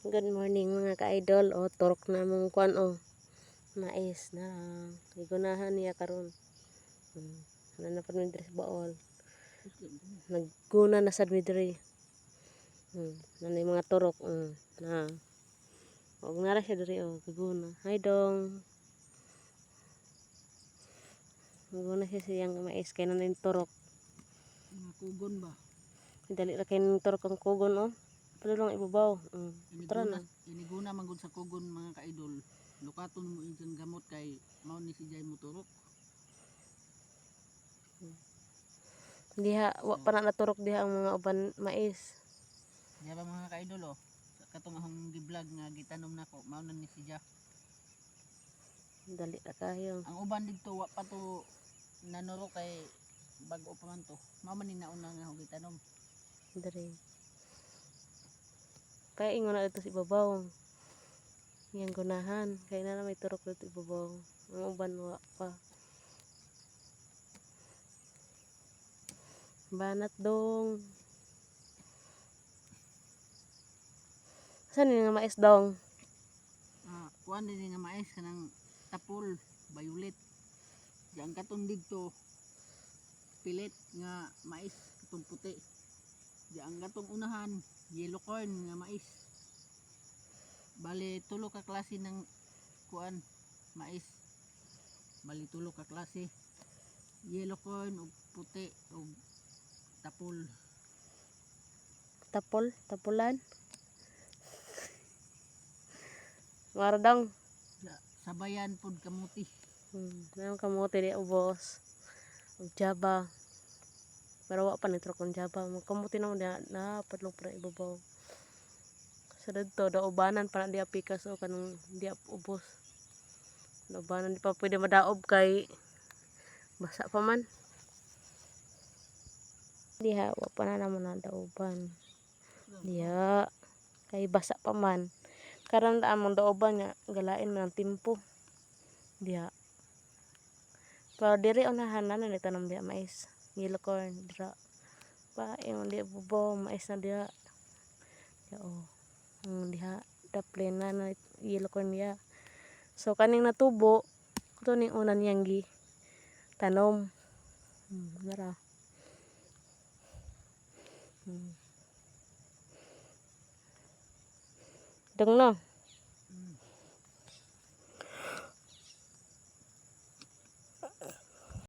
Good morning mga ka-idol. O, turok na mong kwan o. Mais na. Igunahan niya karon. Hmm. Ano na pa midri sa baol. Nagguna na sad midri. Hmm. Ano mga turok. Hmm. Na. Huwag na ra siya diri o. Gaguna. Hi dong. Gaguna siya siyang mais. Kaya na yung turok. Mga kugon ba? Dali ra kayo ng turok ang kugon o. Pero lang ibabaw. Hmm. Tara na. iniguna man gud sa kugon mga ka-idol. Lukaton mo yung gamot kay mao ni si Jay Motorok. Diha, wa pa na naturok diha ang mga uban mais. Diya ba mga ka-idol oh? Katong akong gi-vlog nga gitanom nako, mao na ni si Jay. Dali ra kayo. Ang uban dito wa pa to nanuro kay bago pa man to. Mao man ni nauna nga ako gitanom. Kaya ingon na ito sa ibabaw. Yang gunahan. Kaya na may turok dito ibabaw. Ang uban wa pa. Banat dong. Saan yung nga mais dong? Ah, kuan din nga mais kanang tapol, violet. Diyan katong dito pilit nga mais katong puti. Diyan katong unahan yellow corn nga mais. Bali tulo ka klase ng kuan mais. Bali tulo ka klase. Yellow corn ug puti ug tapol. Tapol? Tapulan? Sa- Sabayan pod kamuti. Hmm. Kamote di ubos. Ug jaba. Pero wa pa ni truck ng jaba. Magkamote naman na napadlong pa na ibabaw. Sa dito, daubanan pa na di apikas o kanang di ubos. Daubanan di pa pwede madaob kay basa pa man. Diha, wa pa na naman na dauban. Diha, kay basa pa man. Karon da among dauban nga galain man ang timpo. Diha. Pero diri unahan na na tanam diha mais. Yellow corn dira. Pa ingon di bubo mais na diha. Diha oh. Mm, diha daple na na yellow corn diha. So kaning natubo ito ning una niyang gi tanom. Hmm, dara. Hmm. Dong no.